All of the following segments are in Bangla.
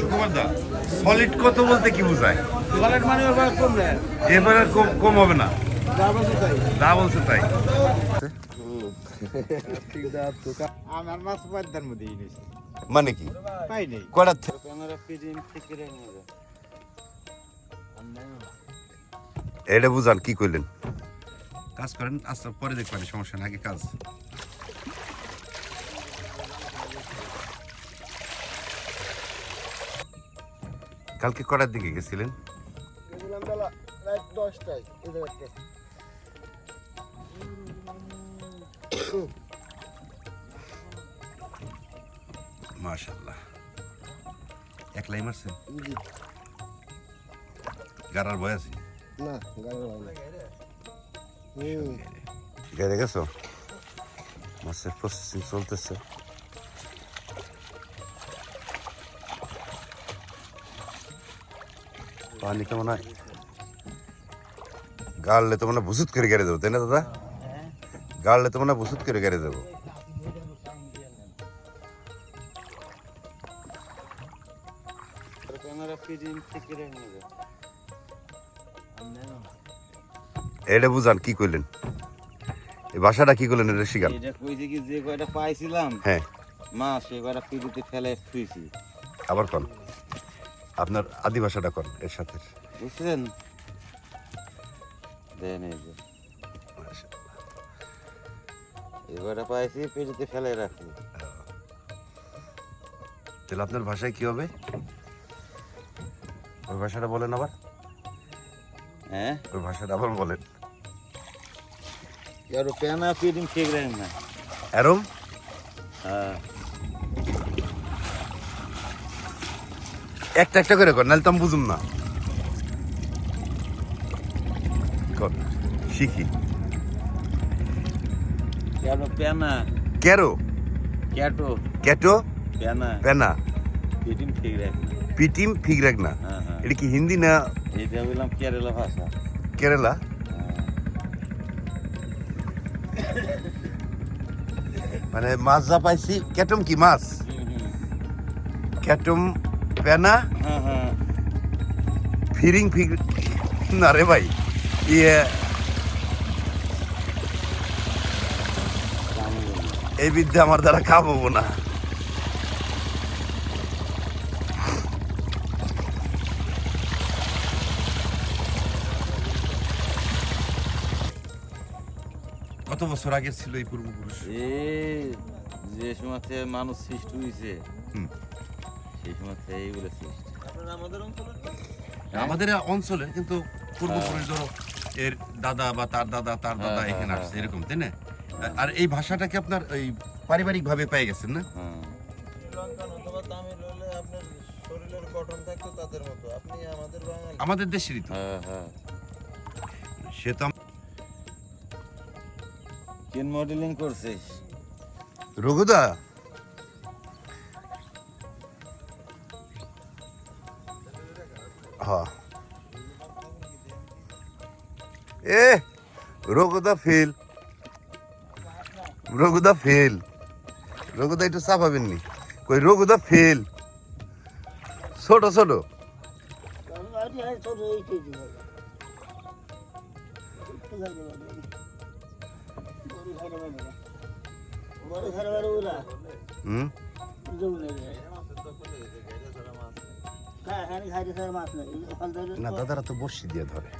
সুকুমার দা সলিড কত বলতে কি বোঝায়? সলিড মানে ওবার কম এবারে কম কম হবে না। যা বলছি তাই। দা বলছে তাই। আমার মাছ পদ্মার মধ্যে মানে কি? পাই নেই। কয়টা এটা বুঝান কি কইলেন? কাজ করেন আচ্ছা পরে দেখবেন সমস্যা নাকি কাজ। কালকে কটার দিকে গেছিলেন? গেছিলাম বেলা রাত দশটায় মাশাল্লাহ একলাই মারছেন? গারার ভয় আছে? না গাড়ি হুম। গেড়ে গেছো মাছের প্রসেসিং চলতেছে। পানি তো মনে হয়। গাড়লে তো মনে হয় ভুসুত করে গেড়ে দেবো তাই না দাদা? গাড়লে তো মনে হয় ভুসুত করে গেড়ে দেবো। এটা বুঝান কি কইলেন? এই ভাষাটা কি করলেন এটা শিখান। এটা কইছে কি যে কয়টা পাইছিলাম? হ্যাঁ। মা সে কয়টা পিড়িতে ফেলে থুইছি। আবার কন। আপনার আদি ভাষাটা কন এর সাথে বুঝছেন দেন এই যে এই কয়টা পাইছি পিড়িতে ফেলে রাখছি তাহলে আপনার ভাষায় কি হবে ওই ভাষাটা বলেন আবার হ্যাঁ ওই ভাষাটা আবার বলেন यार पेना फीडिंग ठीक रहे ना এরম हाँ একটা একটা করে কর নাহলে তো আমি বুঝুম না। কর শিখি। প্যানা প্যানা প্যানা পিটিম ফিগরাক পিটিম না। হ্যাঁ, হ্যাঁ। এটা কি হিন্দি না এটা বললাম কেরালা ভাষা। কেরালা? হ্যাঁ। মানে মাছ যা পাইছি কেটম কি মাছ? কেটম পেনা হ্যাঁ হ্যাঁ। ফিরিং ফিগ না রে ভাই ইয়ে। এই বিদ্যা আমার দ্বারা খাব না। কত বছর আগে ছিল এই পূর্বপুরুষ? যে সময় মানুষ সৃষ্টি হয়েছে। সেই সময় এইগুলো সৃষ্টি। আমাদের অঞ্চলের কিন্তু পূর্বপুরুষ ধরো এর দাদা বা তার দাদা তার দাদা হ্যাঁ, এখানে হ্যাঁ, আসছে এরকম তাই না? আর এই ভাষাটাকে আপনার ওই পারিবারিক ভাবে পেয়ে গেছেন না? হ্যাঁ। শ্রীলঙ্কান অথবা তামিল হলে আপনার শরীরের গঠন থাকতো তাদের মতো। আপনি আমাদের দেশেরই তো। হ্যাঁ হ্যাঁ। সে তো কেন মডেলিং করছিস? রঘুদা! হ্যাঁ। এ, রঘুদা ফেল। রঘুদা ফেল। রঘুদা একটু চাপাবেন নি? কই, রঘুদা ফেল। ছোট ছোট। হুম? না দাদারা তো বসি দিয়ে ধরে।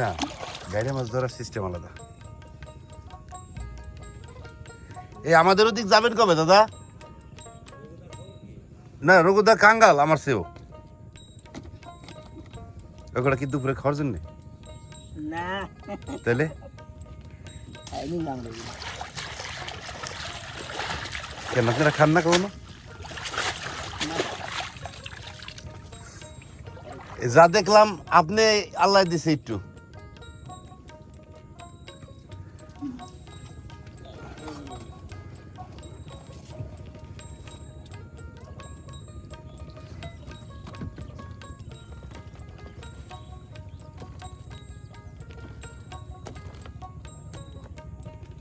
না গাড়ি মাছ ধরার সিস্টেম আলাদা। এই আমাদের ওদিক যাবেন কবে দাদা? না রঘুদা কাঙ্গাল আমার সেও। ওগুলা কি দুপুরে খাওয়ার জন্য? না। তাহলে কেন আপনারা খান না? কখনো যা দেখলাম আপনি আল্লাহ দিছে একটু।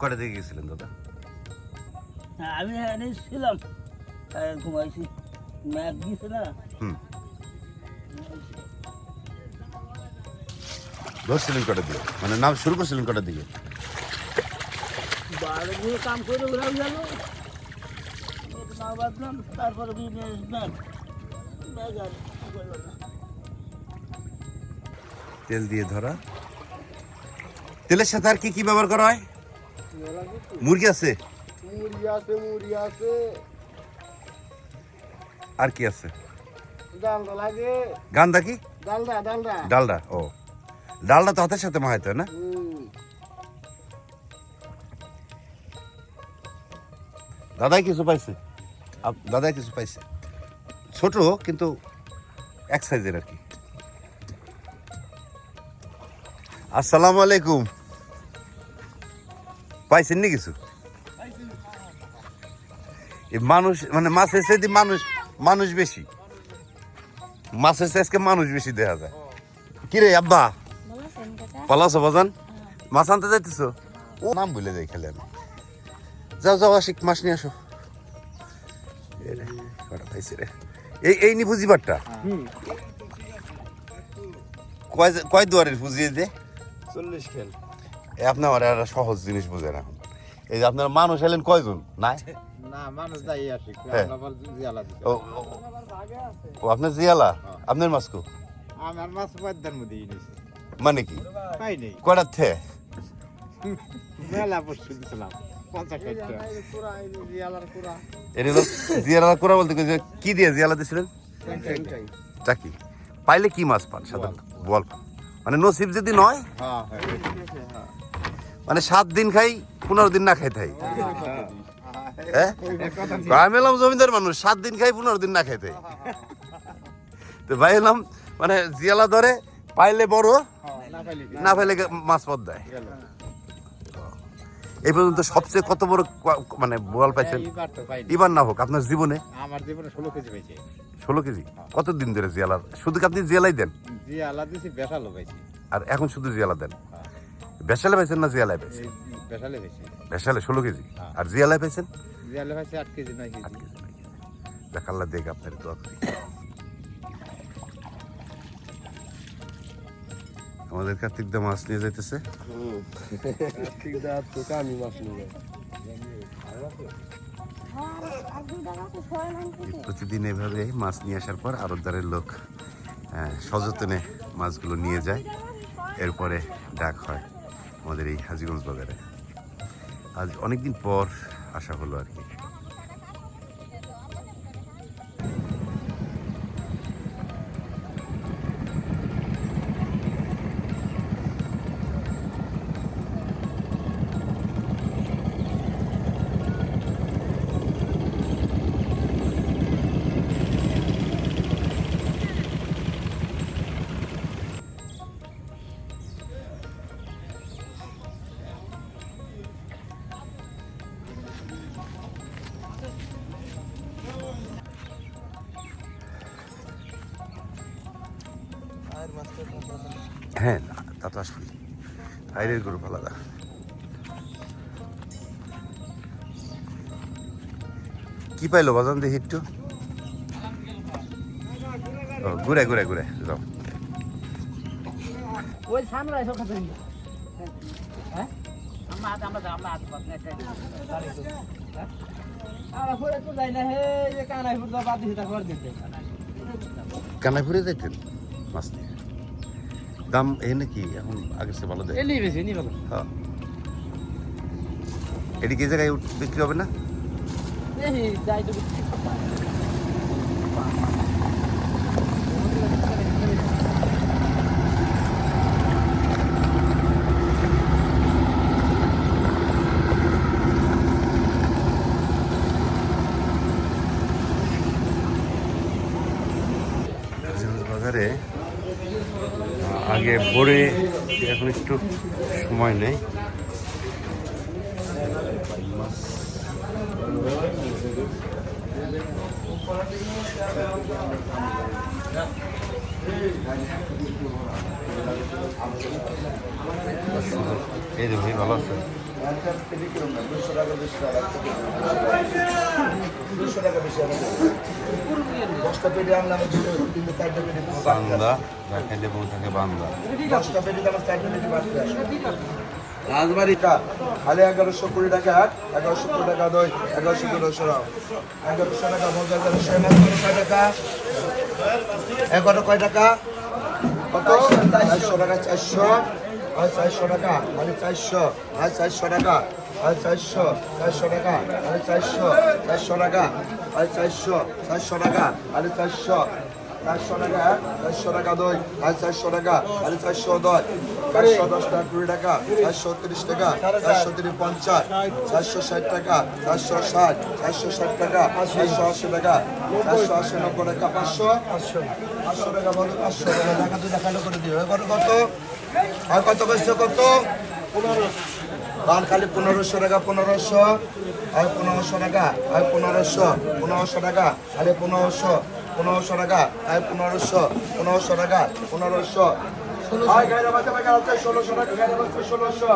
কটা দিকে গেছিলেন দাদা? আমি এখানে ছিলাম। ঘুমাইছি। ম্যাপ দিয়েছে না। ধরছিলেন কটা দিকে? মানে নাম শুরু করছিলেন কটা দিকে? বারো দিয়ে কাম করে ওরাও গেল। না বাঁধলাম তারপরে বিজনেস ব্যাগ আর করল না তেল দিয়ে ধরা। তেলের সাথে আর কি কি ব্যবহার করা হয়? মুরগি আছে? মুড়ি আছে মুড়ি আছে। আর কি আছে? ডালদা লাগে। গান্দা কি? ডালদা ডালদা ডালডা ও। ডালডা তো হাতের সাথে মাহাইতে না? দাদাই কিছু পাইছে? দাদাই কিছু পাইছে? ছোট কিন্তু এক সাইজের আর কি। আসসালামু আলাইকুম। পাইছেন নি কিছু? মানুষ মানে মাছের সাইডে মানুষ মানুষ বেশি। মাছের সাইজকে মানুষ বেশি দেখা যায়। কিরে আব্বা? আছো বাজান? মাছ আনতে যাইতেছো? ও নাম ভুলে যাই খেলে আমি। যাও যাও আশিক মাছ নিয়ে আসো। রে, কটা পাইছে রে। এই এই নি পুঁজিবারটা কয় কয় দুয়ারের পুঁজি দে চল্লিশ খেল। আপনার একটা সহজ জিনিস বুঝে না এই যে আপনার মানুষ এলেন কয়জন? নাই? হ্যাঁ। ও আপনার জিয়ালা? আপনার মাছ কো? আমার মাছ পদ্মার মধ্যে মানে কি? কয়টার থে? মেলা দিছিলাম জিয়ালা করা বলতে কি দিয়ে জিয়ালা দিছিলেন? চাকি পাইলে কি মাছ পান সাধারণত? বল মানে নসিব যদি নয়? হ্যাঁ হ্যাঁ। মানে সাত দিন খাই পনেরো দিন না খাই থাই হ্যাঁ আমি এলাম জমিদার মানুষ সাত দিন খাই পনেরো দিন না খাই থাই তো ভাই এলাম মানে জিয়ালা ধরে পাইলে বড় না পাইলে মাছ পদ দেয়। এই পর্যন্ত সবচেয়ে কত বড় মানে বোয়াল পাইছেন? পাইনি। এবার না হোক আপনার জীবনে? আমার জীবনে ষোলো কেজি পাইছে ষোলো কেজি? কত দিন ধরে জিয়ালা? শুধু আপনি জিয়ালাই দেন? জি আলা দিছি বেসালো পাইছি। আর এখন শুধু জিয়ালা দেন? বেসালে পাইছেন না জিয়ালাই পাইছেন? বেসালে বেশি বেসালে ষোলো কেজি? আর জিয়ালাই পাইছেন? জিয়ালে পাইছে আট কেজি নয় আট কেজি। কেজি নয় কেজি। দেখ আল্লাহ দেখ আপনার দোয়া করি। আমাদের কার্তিক দা মাছ নিয়ে যাইতেছে। তো কামি মাছ নিয়ে নাম প্রতিদিন এভাবে মাছ নিয়ে আসার পর আরতদারের লোক সযত্নে মাছগুলো নিয়ে যায়। এরপরে ডাক হয়। আমাদের এই হাজিগঞ্জ বাজারে। আজ অনেকদিন পর আসা হলো আর কি। বাইরের গরু আলাদা কি পাইলো বাজান দেখি একটু? ও, ঘুরে ঘুরে ঘুরে যাও। ওই সামনে এসব খাতে হ্যাঁ? আমরা আমরা আমরা না? না ফুটা বাদ দিতে করে দিতে। কানাইপুরে যাইতেন? নিয়ে? দাম এ নাকি? এখন আগের চেয়ে ভালো দেয়। এলি বেশি নি ভালো। হ্যাঁ। এদিকে এই জায়গায় বিক্রি হবে না? এই যাই তো হাজিগঞ্জ বাজারে আহ, আগে ভোরে এখন একটু সময় নেই। এই দেখি ভালো আছে দুশো টাকা টাকা দুশো টাকা বেশি দশটা পেটে আনলাম দুটো তিনটে চারটে পেটে বান্দা দেখাইলে বউ থাকে বান্দা। দশটা পেটে আমার চারটে পেটে বাড়তে আসে। রাজবাড়িটা খালি এগারোশো কুড়ি টাকা এক এগারোশো কুড়ি টাকা দই এগারোশো দুশো এগারোশো টাকা এগারোশো কয় টাকা। এগারো কয় টাকা? কত? চারশো টাকা চারশো। আর চারশো টাকা মানে চারশো আর চারশো টাকা আর চারশো চারশো টাকা আরে চারশো চারশো টাকা আর চারশো চারশো টাকা আরে চারশো চারশো টাকা চারশো টাকা দই আর চারশো টাকা আরে চারশো দই, চারশো দশ টাকা, কুড়ি টাকা, চারশো তিরিশ টাকা, চারশো তিরিশ পঞ্চাশ, চারশো ষাট টাকা, চারশো ষাট চারশো ষাট টাকা, চারশো আশি টাকা, চারশো আশি নব্বই টাকা, পাঁচশো পাঁচশো টাকা বলো, পাঁচশো টাকা টাকা দুই টাকা করে দিও। এবার কত? আর কত? পয়সা কত বান খালি পনেরোশো টাকা পনেরোশো। আর পনেরোশো টাকা আর পনেরোশো। পনেরোশো টাকা আরে পনেরোশো। পনেরোশো টাকা আর পনেরোশো। পনেরোশো টাকা পনেরোশো। ষোলোশো। টাকা গাড়ি বাচ্চা ষোলোশো।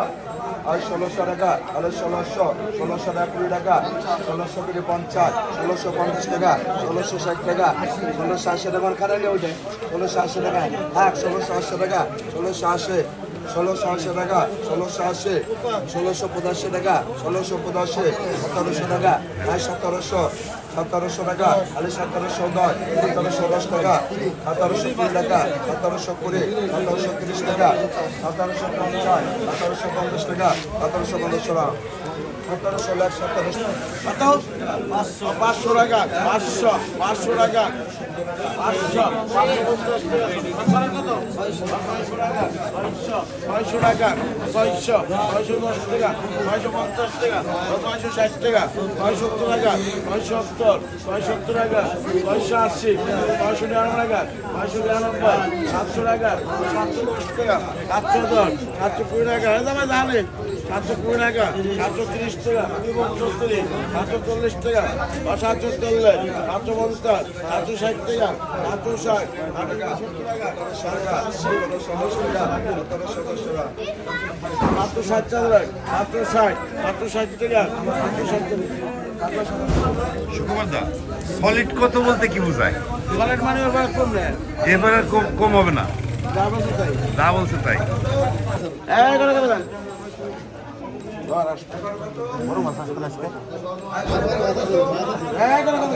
আর ষোলোশো টাকা আরে ষোলোশো। ষোলোশো টাকা কুড়ি টাকা ষোলোশো কুড়ি পঞ্চাশ ষোলোশো পঞ্চাশ টাকা ষোলোশো ষাট টাকা ষোলোশো আশি টাকা। খারাপ নেই ওইটা ষোলোশো আশি টাকা। এক ষোলোশো আশি টাকা ষোলোশো আশি। ষোলোশো আশি টাকা ষোলোশো আশি ষোলোশো পঁচাশি টাকা, ষোলোশো পঁচাশি, সতেরোশো টাকা আর সতেরোশো সতেরোশো টাকা আরে সতেরোশো দশ সতেরোশো দশ টাকা, সতেরোশো কুড়ি টাকা, সতেরোশো কুড়ি, সতেরোশো তিরিশ টাকা, সতেরোশো পঞ্চাশ সতেরোশো পঞ্চাশ টাকা, সতেরোশো পঞ্চাশ টাকা। সতেরোশো লাখ সতেরোশো পাঁচশো পাঁচশো টাকা পাঁচশো পাঁচশো টাকা পাঁচশো ছয়শো টাকা ছয়শো ছয়শো দশ টাকা ছয়শো পঞ্চাশ টাকা ছয়শো ষাট টাকা ছয়শো সত্তর টাকা ছয়শো সত্তর ছয়শো টাকা ছয়শো আশি ছয়শো নিরানব্বই টাকা ছয়শো নিরানব্বই সাতশো টাকা সাতশো দশ টাকা সাতশো দশ সাতশো কুড়ি টাকা এ দামে জানে সাতশো কুড়ি টাকা সাতশো তিরিশ টাকা চল্লিশ সাতশো চল্লিশ টাকা সাতশো চল্লিশ সাতশো পঞ্চাশ সাতশো ষাট টাকা সাতশো ষাট সাতশো ষাট টাকা সাতশো ষাট সাতশো ষাট টাকা সাতশো ষাট টাকা সুকুমার দা সলিড কত বলতে কি বোঝায়? সলেট মানে এবার কম নেয় এবার আর কম কম হবে না। যা বলছে তাই। যা বলছে তাই। এই করে করে দেন এই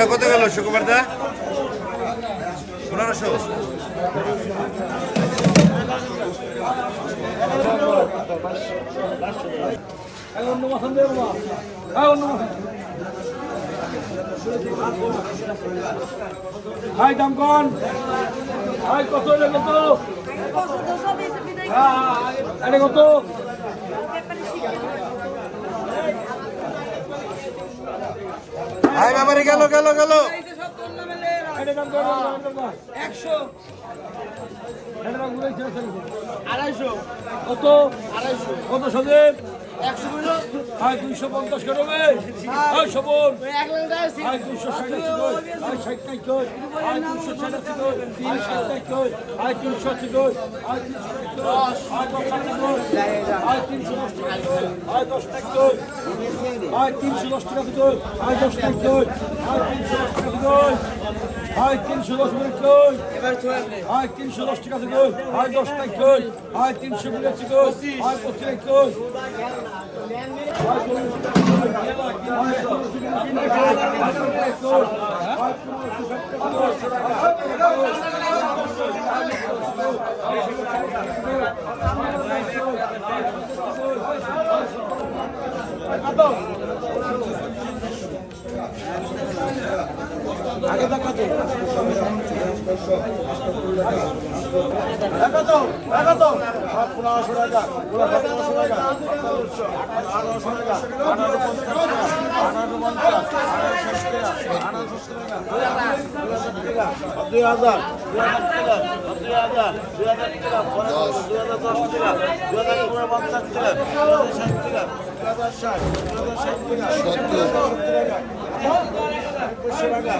দেন ওই কটা কত গেল সুকুমার দা? পনেরোশো। হাই দাম কোন। হাই কত এটা কত? এটা কত? আয় বাবারে গেল গেল গেল। একশো। আড়াইশো। কত? আড়াইশো। কত সদেব হাই দুইশো পঞ্চাশ করে হবে হাই সবল হাই দুইশো ষাট আছে কই হাই ষাট নাই কই হাই দুইশো ষাট আছে কই তিন ষাট নাই কই হাই তিনশো আছে কই হাই তিনশো হাই দশ টাকা কই হাই তিনশো দশ টাকা কই হাই তিনশো দশ টাকা কই হাই তিনশো দশ টাকা কই? হাই তিনশো দশ টাকা কই? হাই তিনশো দশ টাকা কই? হাই তিনশো বলেছি কই? হাই পঁচিশ কই? আগে দেখা পনেরোশো টাকা পনেরোশো টাকা আঠারোশো আঠারোশো টাকা আঠারো পঞ্চাশ টাকা আঠারো পঞ্চাশ আঠারোশো টাকা আঠারোশো টাকা দুই হাজার দুই হাজার টাকা দুই হাজার দুই হাজার টাকা পনেরোশো দুই হাজার দশ টাকা দুই হাজার পনেরো পঞ্চাশ টাকা দুই হাজার ষাট টাকা দুই হাজার ষাট দুই হাজার ষাট টাকা সত্তর সত্তর টাকা একুশশো টাকা।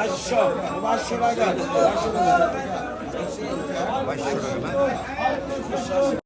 একুশশো বাইশশো বাইশশো টাকা।